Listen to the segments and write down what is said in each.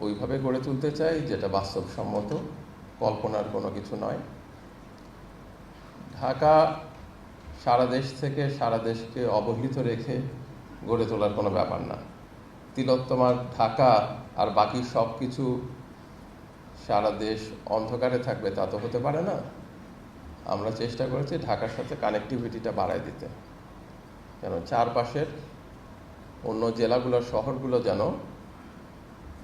ওইভাবে গড়ে তুলতে চাই, যেটা বাস্তবসম্মত, কল্পনার কোনো কিছু নয়। ঢাকা সারা দেশ থেকে সারা দেশকে অবহেলিত রেখে গড়ে তোলার কোনো ব্যাপার না। তিলোত্তমার ঢাকা আর বাকি সব কিছু সারা দেশ অন্ধকারে থাকবে, তা তো হতে পারে না। আমরা চেষ্টা করেছি ঢাকার সাথে কানেক্টিভিটিটা বাড়ায় দিতে। যেন চারপাশের অন্য জেলাগুলোর শহরগুলো যেন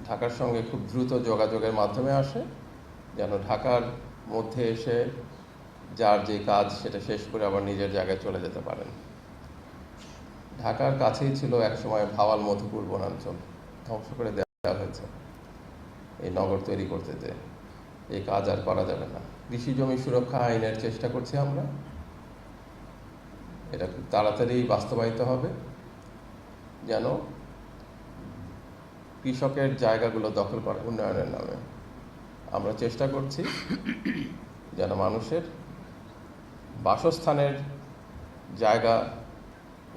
ঢাকার সঙ্গে খুব দ্রুত যোগাযোগের মাধ্যমে আসে, যেন ঢাকার মধ্যে এসে যার যে কাজ সেটা শেষ করে আবার নিজের জায়গায় চলে যেতে পারেন। ঢাকার কাছেই ছিল একসময় ভাওয়াল মধুপুর বনাঞ্চল। ধ্বংস করে দেওয়া হয়েছে। এই নগর তৈরি করতে যে এই কাজ আর করা যাবে না। কৃষি জমি সুরক্ষা আইনের চেষ্টা করছি আমরা। এটা খুব তাড়াতাড়ি বাস্তবায়িত হবে। যেন কৃষকের জায়গাগুলো দখল করা উন্নয়নের নামে। আমরা চেষ্টা করছি যেন মানুষের বাসস্থানের জায়গা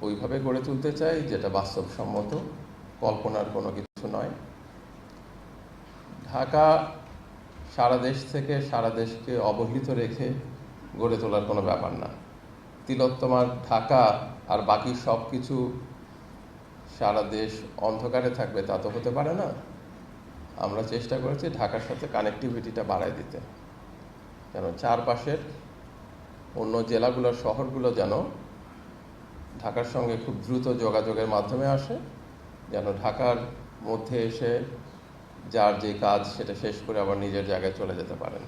ওইভাবে গড়ে তুলতে চাই, যেটা বাস্তবসম্মত, কল্পনার কোনো কিছু নয়। ঢাকা সারা দেশ থেকে সারা দেশকে অবহেলিত রেখে গড়ে তোলার কোনো ব্যাপার না। তিলোত্তমার ঢাকা আর বাকি সব কিছু সারা দেশ অন্ধকারে থাকবে, তা তো হতে পারে না। আমরা চেষ্টা করেছি ঢাকার সাথে কানেক্টিভিটিটা বাড়ায় দিতে। যেন চারপাশের অন্য জেলাগুলোর শহরগুলো যেন ঢাকার সঙ্গে খুব দ্রুত যোগাযোগের মাধ্যমে আসে, যেন ঢাকার মধ্যে এসে যার যে কাজ সেটা শেষ করে আবার নিজের জায়গায় চলে যেতে পারেন।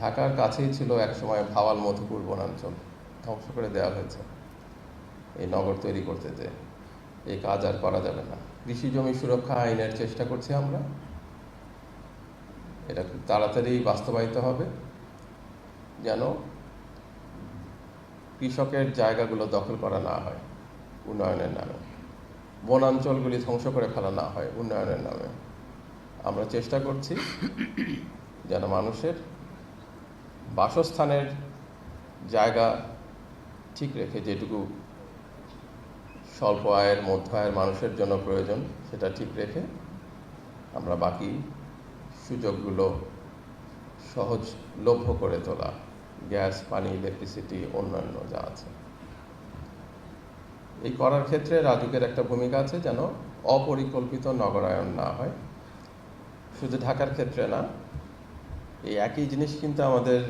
ঢাকার কাছেই ছিল একসময় ভাওয়াল মধুপুর বনাঞ্চল। ধ্বংস করে দেওয়া হয়েছে। এই নগর তৈরি করতে যে এই কাজ আর করা যাবে না। কৃষি জমি সুরক্ষা আইনের চেষ্টা করছি আমরা। এটা খুব তাড়াতাড়ি বাস্তবায়িত হবে। যেন কৃষকের জায়গাগুলো দখল করা না হয়, উন্নয়নের নামে। বনাঞ্চলগুলি ধ্বংস করে ফেলা না হয়, উন্নয়নের নামে। আমরা চেষ্টা করছি যেন মানুষের বাসস্থানের জায়গা ঠিক রেখে যেটুকু স্বল্প আয়ের, মধ্য আয়ের মানুষের জন্য প্রয়োজন, সেটা ঠিক রেখে আমরা বাকি সুযোগগুলো সহজলভ্য করে তোলা। গ্যাস, পানি ইলেকট্রিসিটি অন্যান্য যা আছে। এই করার ক্ষেত্রে রাজুকের একটা ভূমিকা আছে যেন অপরিকল্পিত নগরায়ন না হয়। শুধু ঢাকার ক্ষেত্রে না, এই একই জিনিস কিন্তু আমাদের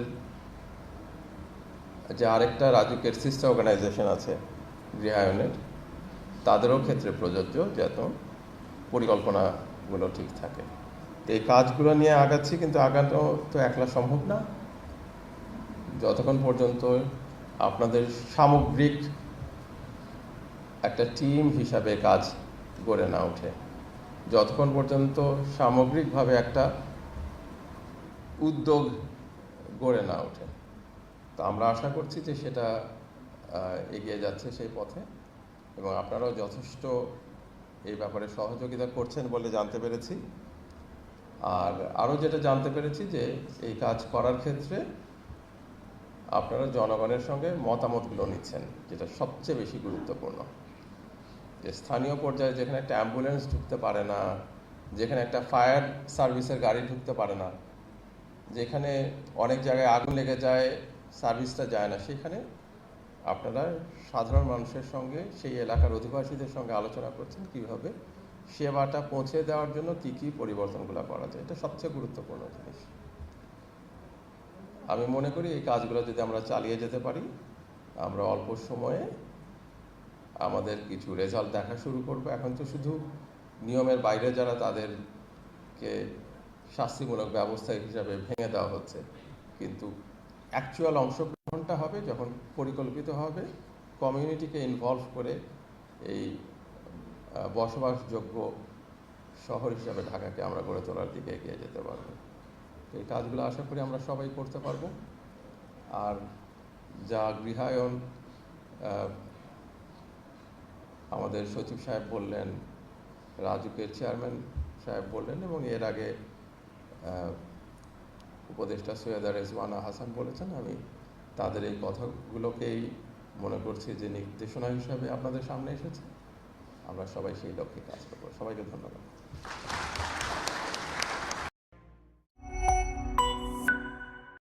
যে আরেকটা রাজুকের সিস্টার অর্গানাইজেশন আছে, গৃহায়নের তাদেরও ক্ষেত্রে প্রযোজ্য যেন পরিকল্পনাগুলো ঠিক থাকে। তো এই কাজগুলো নিয়ে আগাচ্ছি, কিন্তু আগানো তো একলা সম্ভব না। যতক্ষণ পর্যন্ত আপনাদের সামগ্রিক একটা টিম হিসাবে কাজ গড়ে না ওঠে, যতক্ষণ পর্যন্ত সামগ্রিকভাবে একটা উদ্যোগ গড়ে না ওঠে। তো আমরা আশা করছি যে সেটা এগিয়ে যাচ্ছে সেই পথে। এবং আপনারাও যথেষ্ট এই ব্যাপারে সহযোগিতা করছেন বলে জানতে পেরেছি। আর আরও যেটা জানতে পেরেছি যে এই কাজ করার ক্ষেত্রে আপনারা জনগণের সঙ্গে মতামতগুলো নিচ্ছেন, যেটা সবচেয়ে বেশি গুরুত্বপূর্ণ। যে স্থানীয় পর্যায়ে যেখানে একটা অ্যাম্বুলেন্স ঢুকতে পারে না, যেখানে একটা ফায়ার সার্ভিসের গাড়ি ঢুকতে পারে না, যেখানে অনেক জায়গায় আগুন লেগে যায়, সার্ভিসটা যায় না, সেখানে আপনারা সাধারণ মানুষের সঙ্গে, সেই এলাকার অধিবাসীদের সঙ্গে আলোচনা করছেন কীভাবে সেবাটা পৌঁছে দেওয়ার জন্য কী কী পরিবর্তনগুলো করা যায়। এটা সবচেয়ে গুরুত্বপূর্ণ জিনিস। আমি মনে করি এই কাজগুলো যদি আমরা চালিয়ে যেতে পারি, আমরা অল্প সময়ে আমাদের কিছু রেজাল্ট দেখা শুরু করব। এখন তো শুধু নিয়মের বাইরে যারা তাদেরকে শাস্তিমূলক ব্যবস্থা হিসাবে ভেঙে দেওয়া হচ্ছে, কিন্তু অ্যাকচুয়াল অংশগ্রহণটা হবে যখন পরিকল্পিত হবে কমিউনিটিকে ইনভলভ করে এই বসবাসযোগ্য শহর হিসাবে ঢাকাকে আমরা গড়ে তোলার দিকে এগিয়ে যেতে পারব। এই কাজগুলো আশা করি আমরা সবাই করতে পারব। আর যা গৃহায়ন আমাদের সচিব সাহেব বললেন, রাজুকের চেয়ারম্যান সাহেব বললেন এবং এর আগে উপদেষ্টা সৈয়দা রেজওয়ানা হাসান বলেছেন, আমি তাদের এই কথাগুলোকেই মনে করছি যে নির্দেশনা হিসাবে আপনাদের সামনে এসেছে। আমরা সবাই সেই লক্ষ্যে কাজ করব। সবাইকে ধন্যবাদ।